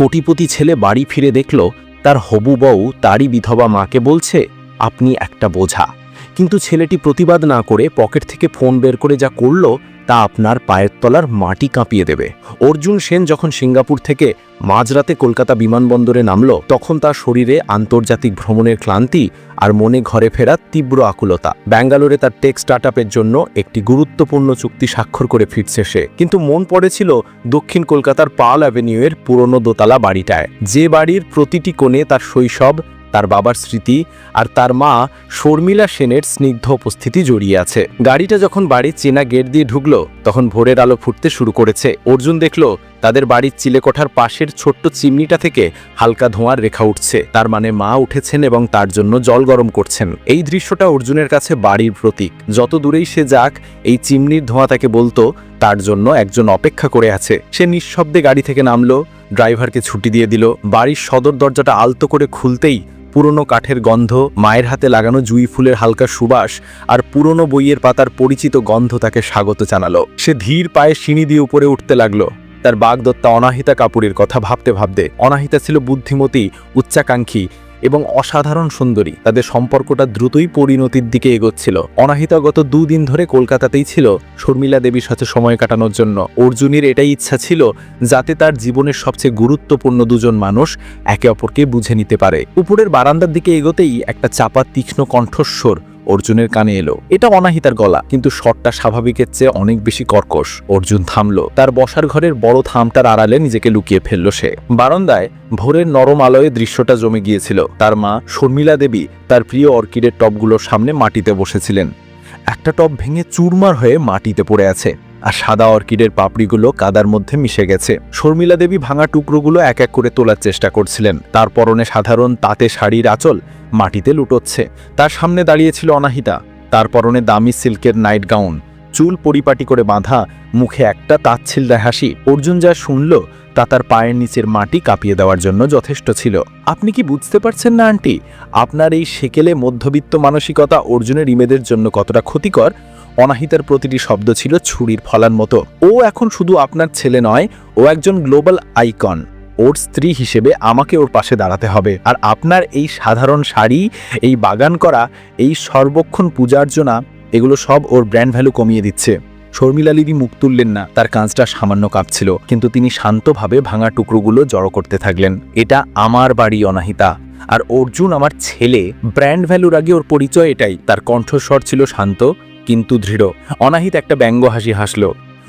কোটিপতি ছেলে বাড়ি ফিরে দেখল, তার হবু বউ তারই বিধবা মাকে বলছে, আপনি একটা বোঝা। কিন্তু ছেলেটি প্রতিবাদ না করে পকেট থেকে ফোন বের করে যা করল, তা আপনার পায়ের তলার মাটি কাঁপিয়ে দেবে। অর্জুন সেন যখন সিঙ্গাপুর থেকে মাঝরাতে কলকাতা বিমানবন্দরে নামল, তখন তার শরীরে আন্তর্জাতিক ভ্রমণের ক্লান্তি আর মনে ঘরে ফেরার তীব্র আকুলতা। ব্যাঙ্গালোরে তার টেক স্টার্টআপের জন্য একটি গুরুত্বপূর্ণ চুক্তি স্বাক্ষর করে ফিরছে সে। কিন্তু মন পড়েছিল দক্ষিণ কলকাতার পাল অ্যাভিনিউয়ের পুরনো দোতলা বাড়িটায়। যে বাড়ির প্রতিটি কোণে তার শৈশব, তার বাবার স্মৃতি আর তার মা শর্মিলা সেনের স্নিগ্ধ উপস্থিতি জড়িয়ে আছে। গাড়িটা যখন বাড়ির চেনা গেট দিয়ে ঢুকলো, তখন ভোরের আলো ফুটতে শুরু করেছে। অর্জুন দেখল তাদের বাড়ির চিলেকোঠার পাশের ছোট্ট চিমনিটা থেকে হালকা ধোঁয়ার রেখা উঠছে। তার মানে মা উঠেছেন এবং তার জন্য জল গরম করছেন। এই দৃশ্যটা অর্জুনের কাছে বাড়ির প্রতীক। যত দূরেই সে যাক, এই চিমনির ধোঁয়া তাকে বলতো, তার জন্য একজন অপেক্ষা করে আছে। সে নিঃশব্দে গাড়ি থেকে নামলো, ড্রাইভারকে ছুটি দিয়ে দিল। বাড়ির সদর দরজাটা আলতো করে খুলতেই পুরনো কাঠের গন্ধ, মায়ের হাতে লাগানো জুই ফুলের হালকা সুবাস আর পুরনো বইয়ের পাতার পরিচিত গন্ধ তাকে স্বাগত জানালো। সে ধীর পায়ে সিঁড়ি দিয়ে উপরে উঠতে লাগল। তার বাগদত্তা অনাহিতা কাপুরের কথা ভাবতে ভাবতে অনাহিতা ছিল বুদ্ধিমতী, উচ্চাকাঙ্ক্ষী এবং অসাধারণ সুন্দরী। তাদের সম্পর্কটা দ্রুতই পরিণতির দিকে এগোচ্ছিল। অনাহিতা গত দুদিন ধরে কলকাতাতেই ছিল। শর্মিলা দেবীর সাথে সময় কাটানোর জন্য। অর্জুনের এটাই ইচ্ছা ছিল যাতে তার জীবনের সবচেয়ে গুরুত্বপূর্ণ দুজন মানুষ একে অপরকে বুঝে নিতে পারে। উপরের বারান্দার দিকে এগোতেই একটা চাপা তীক্ষ্ণ কণ্ঠস্বর অর্জুনের কানে এলো। এটা অনাহিতার গলা, কিন্তু শটটা স্বাভাবিকের চেয়ে অনেক বেশি কর্কশ। অর্জুন থামলো। তার বসার ঘরের বড় থামটার আড়ালে নিজেকে লুকিয়ে ফেলল সে। বারান্দায় ভোরের নরম আলোয় দৃশ্যটা জমে গিয়েছিল। তার মা, শর্মিলা দেবী, তার প্রিয় অর্কিডের টপগুলোর সামনে মাটিতে বসেছিলেন। একটা টব ভেঙে চুরমার হয়ে মাটিতে পড়ে আছে, আর সাদা অর্কিডের পাপড়িগুলো কাদার মধ্যে মিশে গেছে। শর্মিলা দেবী ভাঙা টুকরোগুলো এক এক করে তোলার চেষ্টা করছিলেন। তার পরনে সাধারণ তাতে শাড়ির আঁচল মাটিতে লুটোচ্ছে। তার সামনে দাঁড়িয়েছিল অনাহিতা। তার পরনে দামি সিল্কের নাইট গাউন। চুল পরিপাটি করে বাঁধা, মুখে একটা তাচ্ছিল্যা হাসি অর্জুন যা শুনল, তা তার পায়ের নিচের মাটি কাঁপিয়ে দেওয়ার জন্য যথেষ্ট ছিল। আপনি কি বুঝতে পারছেন না, আন্টি? আপনার এই সেকেলে মধ্যবিত্ত মানসিকতা অর্জুনের ইমেদের জন্য কতটা ক্ষতিকর? অনাহিতার প্রতিটি শব্দ ছিল ছুরির ফলার মতো। ও এখন শুধু আপনার ছেলে নয়, ও একজন গ্লোবাল আইকন। ওর স্ত্রী হিসেবে আমাকে ওর পাশে দাঁড়াতে হবে। আর আপনার এই সাধারণ শাড়ি, এই বাগান করা, এই সর্বক্ষণ পূজার্চনা এগুলো সব ওর ব্র্যান্ড ভ্যালু কমিয়ে দিচ্ছে। শর্মিলা লিদি মুখ তুললেন না, তার কাঁচটা সামান্য কাঁপছিল, কিন্তু তিনি শান্তভাবে ভাঙা টুকরোগুলো জড়ো করতে থাকলেন। এটা আমার বাড়ি, অনাহিতা। আর অর্জুন আমার ছেলে ব্র্যান্ড ভ্যালুর আগে ওর পরিচয় এটাই, তার কণ্ঠস্বর ছিল শান্ত, কিন্তু দৃঢ়। অনাহিত একটা ব্যঙ্গ হাসি হাসল।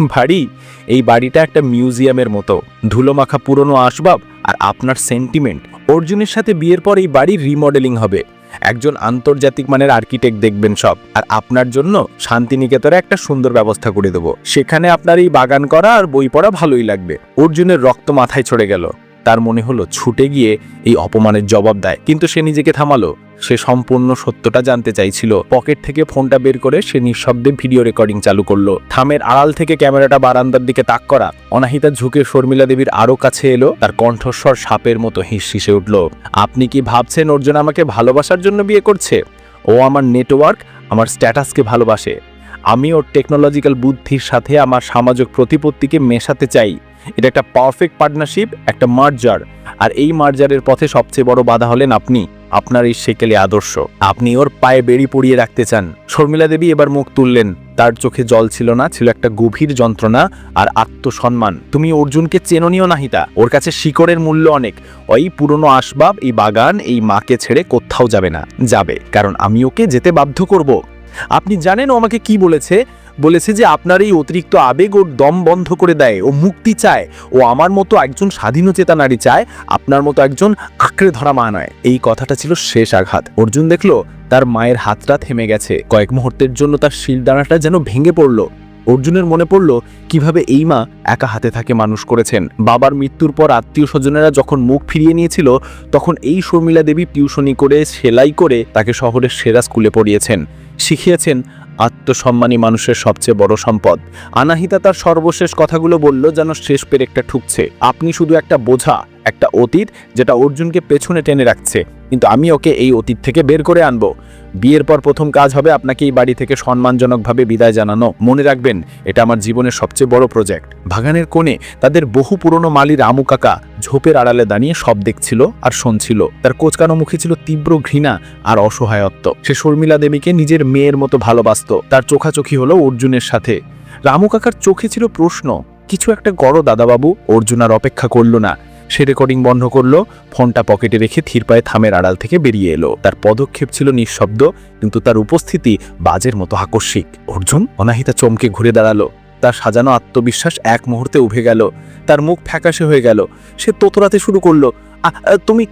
ভারী, এই বাড়িটা একটা মিউজিয়ামের মতো, ধুলোমাখা পুরনো আসবাব আর আপনার সেন্টিমেন্ট অর্জুনের সাথে বিয়ের পর এই বাড়ির রিমডেলিং হবে। একজন আন্তর্জাতিক মানের আর্কিটেক্ট দেখবেন সব। আর আপনার জন্য শান্তিনিকেতনে একটা সুন্দর ব্যবস্থা করে দেবো। সেখানে আপনার এই বাগান করা আর বই পড়া ভালোই লাগবে। অর্জুনের রক্ত মাথায় ছড়ে গেল। তার মনে হলো ছুটে গিয়ে এই অপমানের জবাব দেয়। কিন্তু সে নিজেকে থামালো। সে সম্পূর্ণ সত্যটা জানতে চাইছিল। পকেট থেকে ফোনটা বের করে সে নিঃশব্দে ভিডিও রেকর্ডিং চালু করল। থামের আড়াল থেকে ক্যামেরাটা বারান্দার দিকে তাক করা। অনাহিতা ঝুঁকে শর্মিলা দেবীর আরও কাছে এলো। তার কণ্ঠস্বর সাপের মতো হিস হিসে উঠল। আপনি কি ভাবছেন অর্জুন আমাকে ভালোবাসার জন্য বিয়ে করছে? ও আমার নেটওয়ার্ক, আমার স্ট্যাটাসকে ভালোবাসে। আমি ওর টেকনোলজিক্যাল বুদ্ধির সাথে আমার সামাজিক প্রতিপত্তিকে মেশাতে চাই। এটা একটা পারফেক্ট পার্টনারশিপ একটা মার্জার আর এই মার্জারের পথে সবচেয়ে বড় বাধা হলেন আপনি। আপনার এই সেকেলে আদর্শ। আপনি ওর পায়ে বেড়ি পড়িয়ে রাখতে চান। শর্মিলা দেবী এবার মুখ তুললেন। তার চোখে জল ছিল না, ছিল একটা গভীর যন্ত্রণা আর আত্মসম্মান। তুমি অর্জুনকে চেননীয় নাহিতা ওর কাছে শিকড়ের মূল্য অনেক। ওই পুরনো আসবাব, এই বাগান, এই মাকে ছেড়ে কোথাও যাবে না। যাবে, কারণ আমি ওকে যেতে বাধ্য করব। আপনি জানেন ও আমাকে কি বলেছে? বলেছে যে আপনার এই অতিরিক্ত আবেগ ওর দম বন্ধ করে দেয়, ও মুক্তি চায়, ও আমার মতো একজন স্বাধীনচেতা নারী চায়, আপনার মতো একজন আঁকড়ে ধরা মা নয়। এই কথাটা ছিল শেষ আঘাত। অর্জুন দেখল, তার মায়ের হাতটা থেমে গেছে। কয়েক মুহূর্তের জন্য তার শিলদানাটা যেন ভেঙে পড়ল। অর্জুনের মনে পড়ল, কীভাবে এই মা একা হাতে থাকে মানুষ করেছেন। বাবার মৃত্যুর পর আত্মীয় স্বজনেরা যখন মুখ ফিরিয়ে নিয়েছিল, তখন এই শর্মিলা দেবী টিউশনি করে, সেলাই করে তাকে শহরের সেরা স্কুলে পড়িয়েছেন। শিখিয়েছেন আত্মসম্মানী মানুষের সবচেয়ে বড় সম্পদ। আনাহিতা তার সর্বশেষ কথাগুলো বলল যেন শেষ পেরেকটা ঠুকছে। আপনি শুধু একটা বোঝা, একটা অতীত, যেটা অর্জুনকে পেছনে টেনে রাখছে। কিন্তু আমি ওকে এই অতীত থেকে বের করে আনব। বিয়ের পর প্রথম কাজ হবে আপনাকে এই বাড়ি থেকে সম্মানজনকভাবে বিদায় জানানো। মনে রাখবেন, এটা আমার জীবনের সবচেয়ে বড় প্রজেক্ট বাগানের কোণে তাদের বহু পুরনো মালি রামু কাকা ঝোপের আড়ালে দাঁড়িয়ে সব দেখছিল আর শুনছিল। তার কোচকানো মুখে ছিল তীব্র ঘৃণা আর অসহায়ত্ব। সে শর্মিলা দেবীকে নিজের মেয়ের মতো ভালোবাসত। তার চোখাচোখি হলো অর্জুনের সাথে। রামু কাকার চোখে ছিল প্রশ্ন, কিছু একটা গড় দাদাবাবু, অর্জুন আর অপেক্ষা করল না। সে রেকর্ডিং বন্ধ করল ফোনটা পকেটে রেখে ধীর পায়ে থামের আড়াল থেকে বেরিয়ে এলো। তার পদক্ষেপ ছিল নিঃশব্দ কিন্তু তার উপস্থিতি বাজের মতো আকস্মিক। অর্জুন অনাহিতা চমকে ঘুরে দাঁড়াল। তার সাজানো আত্মবিশ্বাস এক মুহূর্তে উভে গেল। তার মুখ ফ্যাকাশে হয়ে গেল। সে তোতরাতে শুরু করল। "আ, আ, তুমি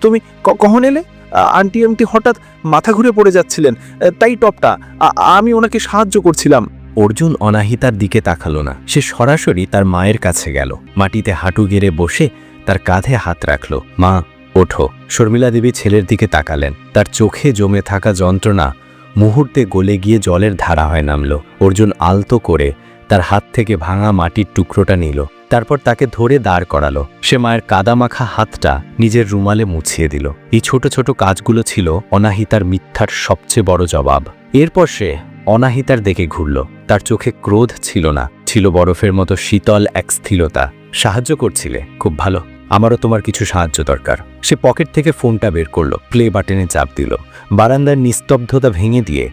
তুমি কখন এলে? আন্টি আন্টি হঠাৎ মাথা ঘুরে পড়ে যাচ্ছিলেন। তাই টপটা। আমি ওনাকে সাহায্য করছিলাম। অর্জুন অনাহিতার দিকে তাকালো না। সে সরাসরি তার মায়ের কাছে গেল। মাটিতে হাঁটু গেড়ে বসে তার কাঁধে হাত রাখল। মা, ওঠো। শর্মিলা দেবী ছেলের দিকে তাকালেন। তার চোখে জমে থাকা যন্ত্রণা মুহূর্তে গলে গিয়ে জলের ধারা হয়ে নামল। অর্জুন আলতো করে তার হাত থেকে ভাঙা মাটির টুকরোটা নিল। তারপর তাকে ধরে দাঁড় করালো। সে মায়ের কাদামাখা হাতটা নিজের রুমালে মুছিয়ে দিল। এই ছোট ছোট কাজগুলো ছিল অনাহিতার মিথ্যার সবচেয়ে বড় জবাব। এরপর সে অনাহিতার দেখে ঘুরল। তার চোখে ক্রোধ ছিল না। ছিল বরফের মতো শীতল এক স্থিরতা। সাহায্য করছিলে। খুব ভালো। আমারও তোমার কিছু সাহায্য দরকার। সে পকেট থেকে ফোনটা বের করল প্লে বাটনে চাপ দিল। বারান্দার নিস্তব্ধতা ভেঙে দিয়ে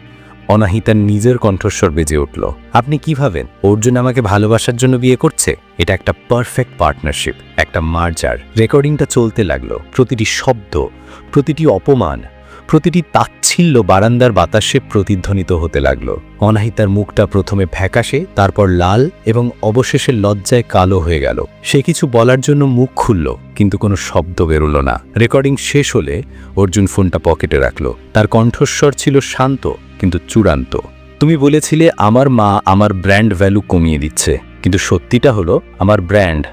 অনাহিতার নিজের কণ্ঠস্বর বেজে উঠল। আপনি কি ভাবেন? অর্জুন আমাকে ভালোবাসার জন্য বিয়ে করছে? এটা একটা পারফেক্ট পার্টনারশিপ একটা মার্জার রেকর্ডিংটা চলতে লাগল। প্রতিটি শব্দ, প্রতিটি অপমান প্রতিটি তাচ্ছিল্য বারান্দার বাতাসে প্রতিধ্বনিত হতে লাগল। অনাহিতার মুখটা প্রথমে ফ্যাকাশে, তারপর লাল এবং অবশেষে লজ্জায় কালো হয়ে গেল। সে কিছু বলার জন্য মুখ খুলল, কিন্তু কোনো শব্দ বেরোলো না। রেকর্ডিং শেষ হলে অর্জুন ফোনটা পকেটে রাখল। তার কণ্ঠস্বর ছিল শান্ত, কিন্তু চূড়ান্ত। তুমি বলেছিলে আমার মা আমার ব্র্যান্ড ভ্যালু কমিয়ে দিচ্ছে, কিন্তু সত্যিটা হলো আমার ব্র্যান্ড,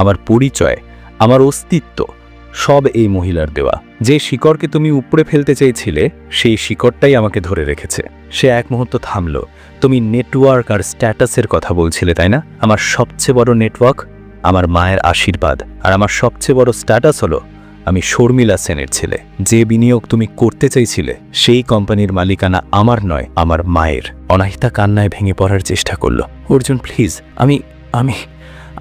আমার পরিচয়, আমার অস্তিত্ব। সব এই মহিলার দেওয়া। যে শিকড়কে তুমি উপড়ে ফেলতে চেয়েছিলে, সেই শিকড়টাই আমাকে ধরে রেখেছে। সে এক মুহূর্ত থামল। তুমি নেটওয়ার্ক আর স্ট্যাটাসের কথা বলছিলে, তাই না? আমার সবচেয়ে বড় নেটওয়ার্ক, আমার মায়ের আশীর্বাদ। আর আমার সবচেয়ে বড় স্ট্যাটাস হলো, আমি শর্মিলা সেনের ছেলে। যে বিনিয়োগ তুমি করতে চাইছিলে সেই কোম্পানির মালিকানা আমার নয়, আমার মায়ের। অনাহিতা কান্নায় ভেঙে পড়ার চেষ্টা করল। অর্জুন, প্লিজ, আমি আমি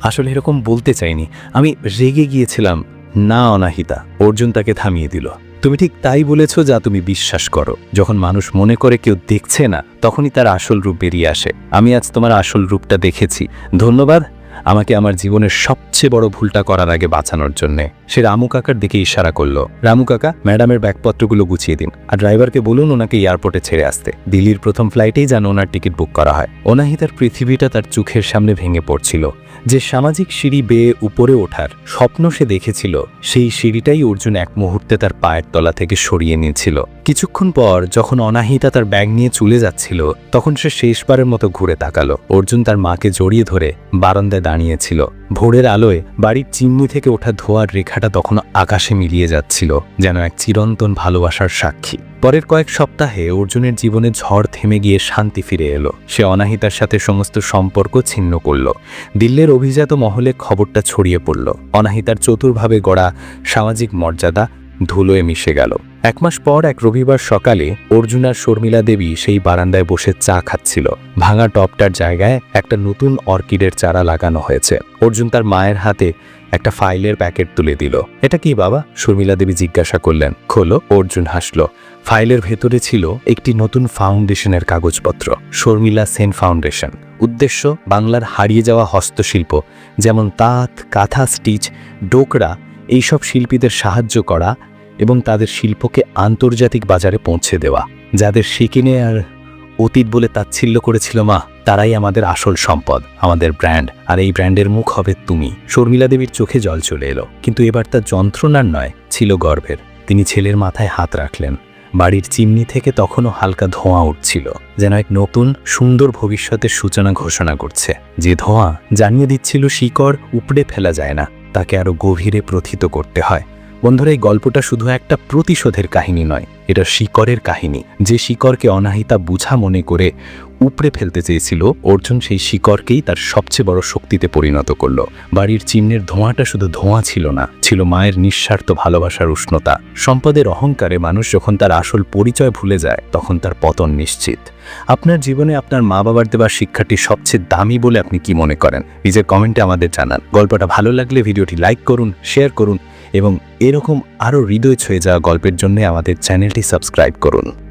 আসলে এরকম বলতে চাইনি। আমি রেগে গিয়েছিলাম। না, অনাহিতা, অর্জুন তাকে থামিয়ে দিল। তুমি ঠিক তাই বলেছ যা তুমি বিশ্বাস করো। যখন মানুষ মনে করে কেউ দেখছে না, তখনই তার আসল রূপ বেরিয়ে আসে। আমি আজ তোমার আসল রূপটা দেখেছি। ধন্যবাদ আমাকে আমার জীবনের সবচেয়ে বড় ভুলটা করার আগে বাঁচানোর জন্যে। সে রামু কাকার দিকে ইশারা করল। রামু কাকা, ম্যাডামের ব্যাগপত্রগুলো গুছিয়ে দিন আর ড্রাইভারকে বলুন ওনাকে এয়ারপোর্টে ছেড়ে আসতে। দিল্লির প্রথম ফ্লাইটেই যেন ওনার টিকিট বুক করা হয়। অনাহিতার পৃথিবীটা তার চোখের সামনে ভেঙে পড়ছিল। যে সামাজিক সিঁড়ি বেয়ে উপরে ওঠার স্বপ্ন সে দেখেছিল, সেই সিঁড়িটাই অর্জুন এক মুহূর্তে তার পায়ের তলা থেকে সরিয়ে নিয়েছিল। কিছুক্ষণ পর যখন অনাহিতা তার ব্যাগ নিয়ে চলে যাচ্ছিল, তখন সে শেষবারের মতো ঘুরে তাকালো। অর্জুন তার মাকে জড়িয়ে ধরে বারান্দায় দাঁড়িয়েছিল। ভোরের আলোয় বাড়ির চিমনি থেকে ওঠা ধোয়ার রেখাটা তখন আকাশে মিলিয়ে যাচ্ছিল, যেন এক চিরন্তন ভালোবাসার সাক্ষী। পরের কয়েক সপ্তাহে অর্জুনের জীবনে ঝড় থেমে গিয়ে শান্তি ফিরে এলো। সে অনাহিতার সাথে সমস্ত সম্পর্ক ছিন্ন করল। দিল্লির অভিজাত মহলে খবরটা ছড়িয়ে পড়ল। অনাহিতার চতুরভাবে গড়া সামাজিক মর্যাদা ধুলোয় মিশে গেল। এক মাস পর এক রবিবার সকালে অর্জুন আর শর্মিলা দেবী সেই বারান্দায় বসে চা খাচ্ছিল। ভাঙা টপটার জায়গায় একটা নতুন অর্কিডের চারা লাগানো হয়েছে। অর্জুন তার মায়ের হাতে একটা ফাইলের প্যাকেট তুলে দিল। এটা কি বাবা? শর্মিলা দেবী জিজ্ঞাসা করলেন। খোলো। অর্জুন হাসল। ফাইলের ভেতরে ছিল একটি নতুন ফাউন্ডেশনের কাগজপত্র। শর্মিলা সেন ফাউন্ডেশন। উদ্দেশ্য, বাংলার হারিয়ে যাওয়া হস্তশিল্প, যেমন তাঁত, কাঁথা স্টিচ, ডোকরা এইসব শিল্পীদের সাহায্য করা এবং তাদের শিল্পকে আন্তর্জাতিক বাজারে পৌঁছে দেওয়া। যাদের শিকিনে আর অতীত বলে তাচ্ছিল্য করেছিল মা, তারাই আমাদের আসল সম্পদ, আমাদের ব্র্যান্ড। আর এই ব্র্যান্ডের মুখ হবে তুমি। শর্মিলা দেবীর চোখে জল চলে এলো। কিন্তু এবার তার যন্ত্রণার নয়, ছিল গর্ভের। তিনি ছেলের মাথায় হাত রাখলেন। বাড়ির চিমনি থেকে তখনও হালকা ধোঁয়া উঠছিল, যেন এক নতুন, সুন্দর ভবিষ্যতের সূচনা ঘোষণা করছে। যে ধোঁয়া জানিয়ে দিচ্ছিল শিকড়, উপড়ে ফেলা যায় না। তাকে আরও গভীরে প্রথিত করতে হয়। বন্ধুরা, এই গল্পটা শুধু একটা প্রতিশোধের কাহিনী নয়, এটা শিকরের কাহিনী। যে শিকরকে অনাহিতা বুঝা মনে করে উপড়ে ফেলতে চেয়েছিল, অর্জুন সেই শিকরকেই তার সবচেয়ে বড় শক্তিতে পরিণত করল। বাড়ির চিহ্নের ধোঁয়াটা শুধু ধোঁয়া ছিল না, ছিল মায়ের নিঃস্বার্থ ভালোবাসার উষ্ণতা। সম্পদের অহংকারে মানুষ যখন তার আসল পরিচয় ভুলে যায়, তখন তার পতন নিশ্চিত। আপনার জীবনে আপনার মা বাবার দেওয়া শিক্ষাটি সবচেয়ে দামি বলে আপনি কি মনে করেন? নিজের কমেন্টে আমাদের জানান। গল্পটা ভালো লাগলে ভিডিওটি লাইক করুন, শেয়ার করুন এবং এরকম আরও হৃদয় ছুঁয়ে যাওয়া গল্পের জন্য আমাদের চ্যানেলটি সাবস্ক্রাইব করুন।